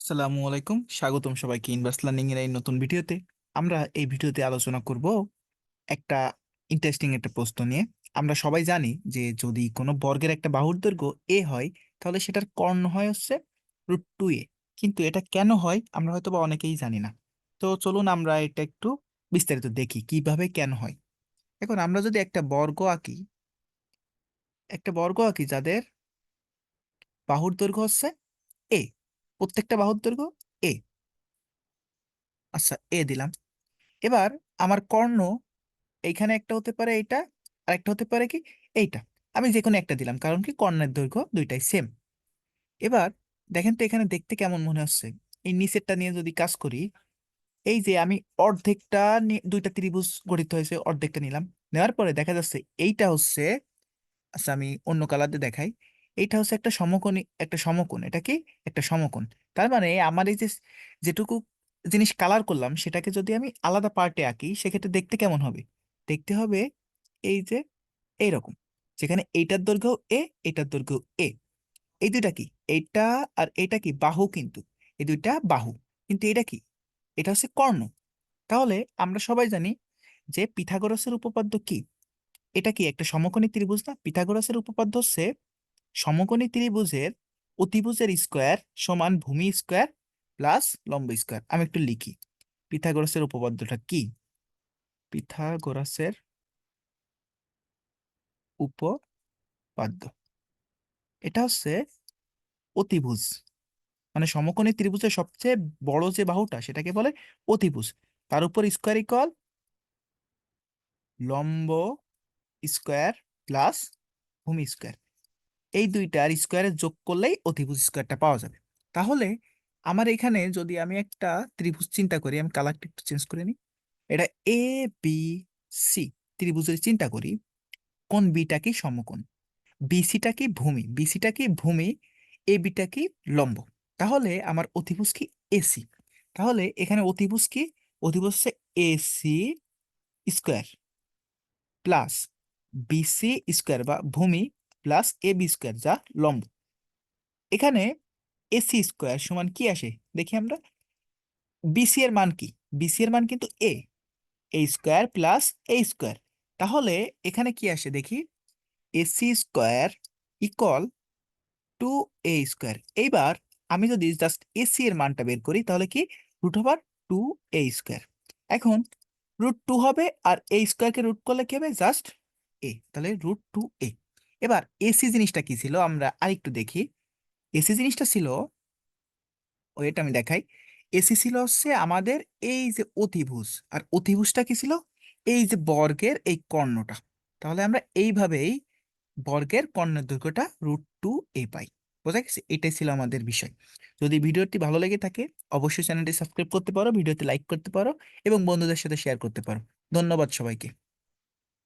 আসসালামু আলাইকুম। স্বাগতম সবাইকে ইনভার্স লার্নিং এর এই নতুন ভিডিওতে। আমরা এই ভিডিওতে আলোচনা করব একটা ইন্টারেস্টিং একটা প্রশ্ন নিয়ে। আমরা সবাই জানি যে যদি কোনো বর্গের একটা বাহুর দৈর্ঘ্য এ হয়, তাহলে সেটার কর্ণ হয় হচ্ছে রুট টু এ কিন্তু এটা কেন হয়, আমরা হয়তো বা অনেকেই জানি না। তো চলুন আমরা এটা একটু বিস্তারিত দেখি, কীভাবে কেন হয়? এখন আমরা যদি একটা বর্গ আঁকি, একটা বর্গ আঁকি যাদের বাহুর দৈর্ঘ্য হচ্ছে এ প্রত্যেকটা বাহুর দৈর্ঘ্য এ আচ্ছা এ দিলাম। এবার আমার কর্ণ এইখানে একটা হতে পারে এইটা আর একটা হতে পারে কি এইটা। আমি যে কোনো একটা দিলাম, কারণ কি কর্ণের দৈর্ঘ্য দুইটাই সেম এবার দেখেন তো এখানে দেখতে কেমন মনে হচ্ছে। এই নিচেরটা নিয়ে যদি কাজ করি, এই যে আমি অর্ধেকটা দুইটা ত্রিভুজ গঠিত হয়েছে, অর্ধেকটা নিলাম। নেওয়ার পরে দেখা যাচ্ছে এইটা হচ্ছে আচ্ছা আমি অন্য কালার দিয়ে দেখাই। এইটা হচ্ছে একটা সমকোণী, একটা সমকোণ, এটা কি? একটা সমকোণ। তার মানে আমার এই যে যেটুকু জিনিস কালার করলাম, সেটাকে যদি আমি আলাদা পার্টে আঁকি, সেক্ষেত্রে দেখতে কেমন হবে? দেখতে হবে এই যে এইরকম। যেখানে এইটার দৈর্ঘ্য এ এটার দৈর্ঘ্য এ এই দুইটা কি? এইটা আর এটা কি? বাহু কিন্তু। এই দুইটা বাহু। কিন্তু এটা কি? এটা হচ্ছে কর্ণ। তাহলে আমরা সবাই জানি যে পিথাগোরাসের উপপাদ্য কি? এটা কি? একটা সমকোণী ত্রিভুজ না? পিথাগোরাসের উপপাদ্য হচ্ছে সমকোণী ত্রিভুজের অতিভুজের স্কোয়ার সমান ভূমি স্কোয়ার প্লাস লম্ব স্কোয়ার আমি একটু লিখি। পিথাগোরাসের উপপাদ্যটা কি? পিথাগোরাসের উপপাদ্য। এটা হচ্ছে অতিভুজ। মানে সমকোণী ত্রিভুজের সবচেয়ে বড় যে বাহুটা, সেটাকে বলে অতিভুজ। তার উপর স্কোয়ার ইকল লম্ব স্কোয়ার প্লাস ভূমি স্কোয়ার এই দুইটার স্কোয়ারের যোগ করলেই অতিভুজ স্কোয়ারটা পাওয়া যাবে। তাহলে আমার এখানে যদি আমি একটা ত্রিভুজ চিন্তা করি, আমি কালারটা একটু চেঞ্জ করে নিই। এটা এ বি সি ত্রিভুজের চিন্তা করি, কোন বিটা কি সমকোণ? বিসিটা কি ভূমি? বিসিটা কি ভূমি? এ বিটা কি লম্ব? তাহলে আমার অতিভুজ কি এসি তাহলে এখানে অতিভুজ কি? অতিভুজ হচ্ছে AC square plus BC square বা ভূমি প্লাস এ বি স্কোয়ার যা লম্ব। এখানে এসি স্কোয়ার সমান কি আসে? দেখি আমরা। বিসি এর মান কি? বিসি এর মান কিন্তু A A square plus A square তাহলে এখানে কি আসে দেখি? AC square equal two A square এইবার আমি যদি জাস্ট এসি এর মানটা বের করি, তাহলে কি? Root over two A square এখন রুট টু হবে, আর এ স্কোয়ারকে রুট করলে কি হবে? জাস্ট এ তাহলে রুট টু এ এবার এসি জিনিসটা কি ছিল? আমরা আরেকটু দেখি। এসি জিনিসটা ছিল ও এটা আমি দেখাই। এসি ছিল হচ্ছে আমাদের এই যে অতিভুজ। আর অতিভুজটা কি ছিল? এই যে বর্গের এই কর্ণটা। তাহলে আমরা এইভাবেই বর্গের কর্ণের দৈর্ঘ্যটা রুট টু এ পাই। বোঝা গেছে? এটাই ছিল আমাদের বিষয়। যদি ভিডিওটি ভালো লেগে থাকে, অবশ্যই চ্যানেলটি সাবস্ক্রাইব করতে পারো, ভিডিওতে লাইক করতে পারো এবং বন্ধুদের সাথে শেয়ার করতে পারো। ধন্যবাদ সবাইকে।